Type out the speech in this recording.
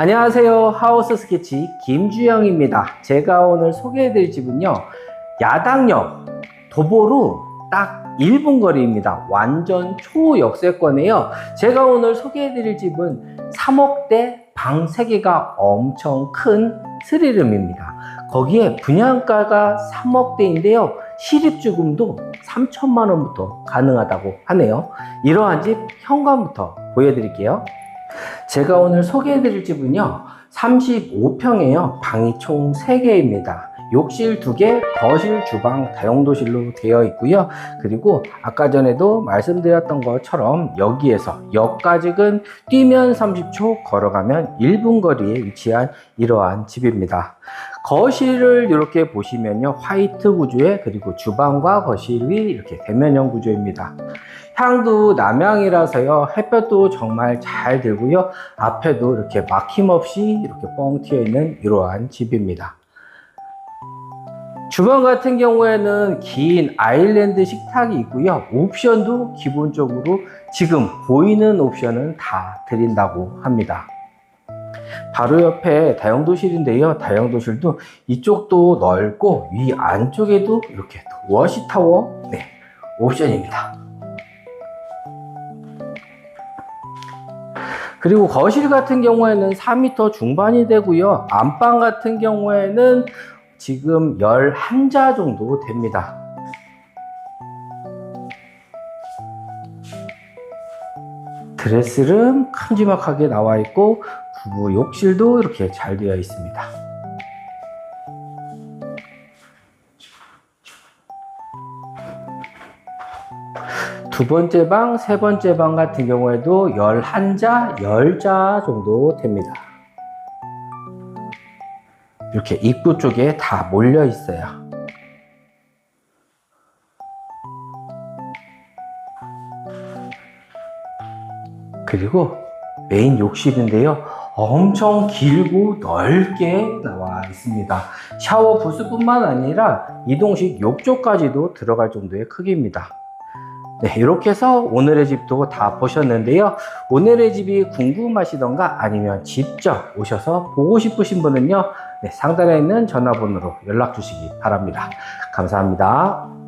안녕하세요. 하우스 스케치 김주영입니다. 제가 오늘 소개해드릴 집은요. 야당역 도보로 딱 1분 거리입니다. 완전 초역세권이에요. 제가 오늘 소개해드릴 집은 3억대 방 3개가 엄청 큰 스리름입니다. 거기에 분양가가 3억대인데요. 실입주금도 3천만 원부터 가능하다고 하네요. 이러한 집 현관부터 보여드릴게요. 제가 오늘 소개해드릴 집은요, 35평이에요. 방이 총 3개입니다. 욕실 2개, 거실, 주방, 다용도실로 되어 있고요. 그리고 아까 전에도 말씀드렸던 것처럼 여기에서 역까지는 뛰면 30초, 걸어가면 1분 거리에 위치한 이러한 집입니다. 거실을 이렇게 보시면요, 화이트 구조에 그리고 주방과 거실이 이렇게 대면형 구조입니다. 향도 남향이라서요. 햇볕도 정말 잘 들고요. 앞에도 이렇게 막힘없이 이렇게 뻥 튀어 있는 이러한 집입니다. 주방 같은 경우에는 긴 아일랜드 식탁이 있고요. 옵션도 기본적으로 지금 보이는 옵션은 다 드린다고 합니다. 바로 옆에 다용도실인데요. 다용도실도 이쪽도 넓고 위 안쪽에도 이렇게 워시타워 네, 옵션입니다 그리고 거실 같은 경우에는 4m 중반이 되고요. 안방 같은 경우에는 지금 11자 정도 됩니다. 드레스룸 큼지막하게 나와 있고 부부 욕실도 이렇게 잘 되어 있습니다. 두 번째 방, 세 번째 방 같은 경우에도 11자, 10자 정도 됩니다. 이렇게 입구 쪽에 다 몰려 있어요. 그리고 메인 욕실인데요. 엄청 길고 넓게 나와 있습니다. 샤워 부스뿐만 아니라 이동식 욕조까지도 들어갈 정도의 크기입니다. 네, 이렇게 해서 오늘의 집도 다 보셨는데요. 오늘의 집이 궁금하시던가 아니면 직접 오셔서 보고 싶으신 분은요, 네, 상단에 있는 전화번호로 연락 주시기 바랍니다. 감사합니다.